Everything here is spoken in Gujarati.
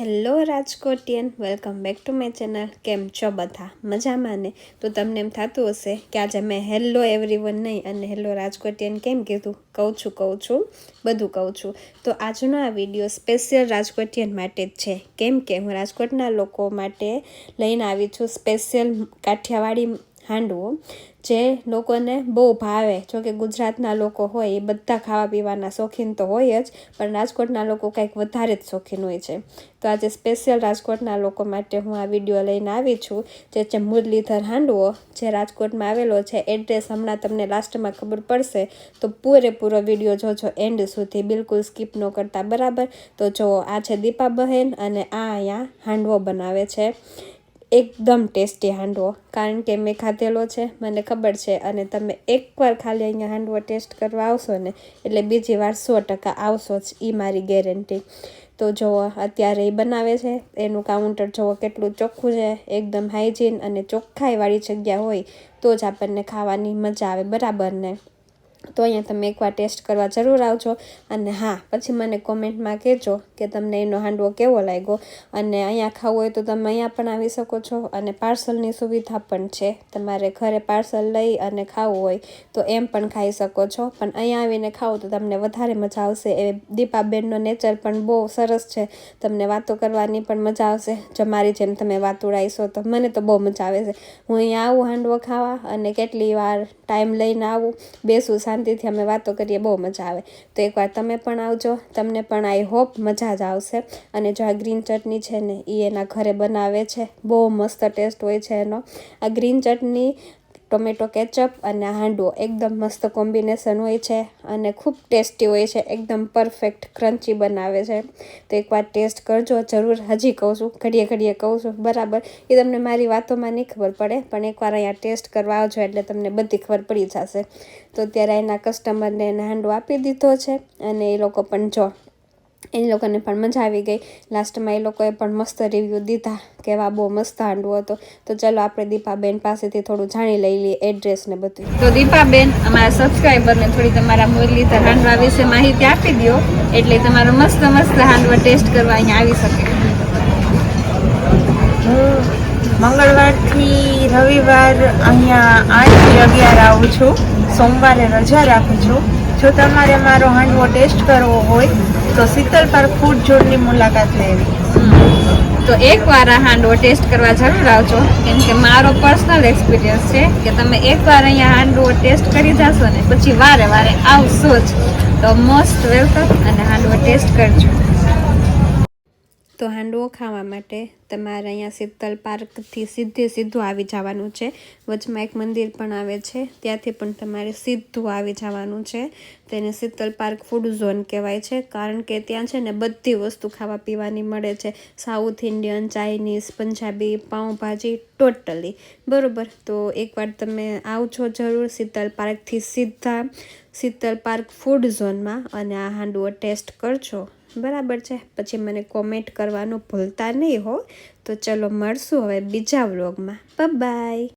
Hello Rajkotian, welcome back to my channel. કેમ છો બધા? મજામાં ને? તો તમને એમ થતું હશે કે આજે મેં હેલો એવરીવન નહીં અને હેલો રાજકોટિયન કેમ કીધું? કહું છું કહું છું, બધું કહું છું. તો આજનો આ વીડિયો સ્પેશિયલ રાજકોટિયન માટે જ છે. કેમ કે હું રાજકોટના લોકો માટે લઈને આવી છું સ્પેશિયલ કાઠિયાવાડી હાંડવો, જે લોકોને બહુ ભાવે. જો કે ગુજરાતના લોકો હોય, એ બધા ખાવા પીવાના શોખીન તો હોય જ, પણ રાજકોટના લોકો કંઈક વધારે જ શોખીન હોય છે. તો આજે સ્પેશિયલ રાજકોટના લોકો માટે હું આ વીડિયો લઈને આવી છું, જે છે મુરલીધર હાંડવો, જે રાજકોટમાં આવેલો છે. એડ્રેસ હમણાં તમને લાસ્ટમાં ખબર પડશે, તો પૂરેપૂરો વીડિયો જોજો એન્ડ સુધી. બિલકુલ સ્કીપ ન કરતા, બરાબર? તો જો આ છે દીપા બહેન અને આ અહીંયા હાંડવો બનાવે છે. એકદમ ટેસ્ટી હાંડવો. કારણ કે મેં ખાધેલો છે, મને ખબર છે, અને તમે એકવાર ખાલી અહીંયા હાંડવો ટેસ્ટ કરવા આવશો ને, એટલે બીજી વાર સો ટકા આવશો જ એ મારી ગેરંટી. તો જુઓ અત્યારે એ બનાવે છે, એનું કાઉન્ટર જુઓ કેટલું ચોખ્ખું છે, એકદમ હાઇજીન અને ચોખ્ખાઈવાળી જગ્યા હોય, તો જ આપણને ખાવાની મજા આવે બરાબર ને? તો અહીંયા તમે એકવાર ટેસ્ટ કરવા જરૂર આવજો. અને હા, પછી મને કોમેન્ટમાં કહેજો કે તમને એનો હાંડવો કેવો લાગ્યો. અને અહીંયા ખાવું હોય તો તમે અહીંયા પણ આવી શકો છો. અને પાર્સલની સુવિધા પણ છે. તમારે ઘરે પાર્સલ લઈ અને ખાવું હોય તો એમ પણ ખાઈ શકો છો. પણ અહીંયા આવીને ખાઓ તો તમને વધારે મજા આવશે. એ દીપાબેનનો નેચર પણ બહુ સરસ છે. તમને વાતો કરવાની પણ મજા આવશે. જો મારી જેમ તમે વાત ઉડાઈશો તો મને તો બહુ મજા આવે છે. હું અહીંયા આવું હાંડવો ખાવા અને કેટલી વાર ટાઈમ લઈને આવું, બેસું શાંતિથી અમે વાતો કરીએ, બહુ મજા આવે. તો એકવાર તમે પણ આવજો, તમને પણ આઈ હોપ મજા જ આવશે. અને જો આ ગ્રીન ચટણી છે ને એ એના ઘરે બનાવે છે, બહુ મસ્ત ટેસ્ટ હોય છે એનો. આ ગ્રીન ચટણી ટોમેટો કેચઅપ અને હાંડવો એકદમ મસ્ત કોમ્બિનેશન હોય છે અને ખૂબ ટેસ્ટી હોય છે, એકદમ પરફેક્ટ, ક્રન્ચી બનાવે છે. તો એકવાર ટેસ્ટ કરજો, જરૂર હજી કહું છું, ઘડીએ ઘડીએ કહું છું, બરાબર. એ તમને મારી વાતોમાં નહીં ખબર પડે, પણ એકવાર અહીંયા ટેસ્ટ કરવા આવજો એટલે તમને બધી ખબર પડી જશે. તો ત્યારે એના કસ્ટમરને એને હાંડવો આપી દીધો છે અને એ લોકો પણ જો એ લોકોને પણ મજા આવી ગઈ. લાસ્ટમાં એ લોકોએ પણ મસ્ત રિવ્યૂ દીધા કે એવા બહુ મસ્ત હાંડવો હતો. તો ચલો આપણે દીપાબેન પાસેથી થોડું જાણી લઈ લઈએ એડ્રેસ ને બધું. તો દીપાબેન અમારા સબસ્ક્રાઈબરને થોડી તમારા મુરલીધર હાંડવા વિશે માહિતી આપી દો એટલે તમારો મસ્ત મસ્ત હાંડવા ટેસ્ટ કરવા અહીંયા આવી શકે. હું મંગળવારથી રવિવાર અહીંયા આઠથી અગિયાર આવું છું. સોમવારે રજા રાખું છું. જો તમારે મારો હાંડવો ટેસ્ટ કરવો હોય તો શીતલ પાર્ક ફૂડ ઝોનની મુલાકાત લેવી. તો એકવાર આ હાંડવો ટેસ્ટ કરવા જરૂર આવજો, કેમ કે મારો પર્સનલ એક્સપિરિયન્સ છે કે તમે એકવાર અહીંયા હાંડવો ટેસ્ટ કરી જશો ને, પછી વારે વારે આવશો જ. તો મોસ્ટ વેલકમ અને હાંડવો ટેસ્ટ કરજો. તો હાંડવો ખાવા માટે તમારે અહીંયા શીતલ પાર્કથી સીધે સીધું આવી જવાનું છે. વચમાં એક મંદિર પણ આવે છે. ત્યાંથી પણ તમારે સીધું આવી જવાનું છે. તેને શીતલ પાર્ક ફૂડ ઝોન કહેવાય છે. કારણ કે ત્યાં છે ને બધી વસ્તુ ખાવા પીવાની મળે છે. South Indian, Chinese, Punjabi, pav bhaji, totally. બરાબર? તો એકવાર તમે આવજો જરૂર શીતલ પાર્કથી સીધા શીતલ પાર્ક ફૂડ ઝોનમાં અને આ હાંડવો ટેસ્ટ કરજો. બરાબર છે. પછી મને કોમેન્ટ કરવાનું ભૂલતા નહીં હો. તો ચલો મળશું હવે બીજા વ્લોગમાં બાય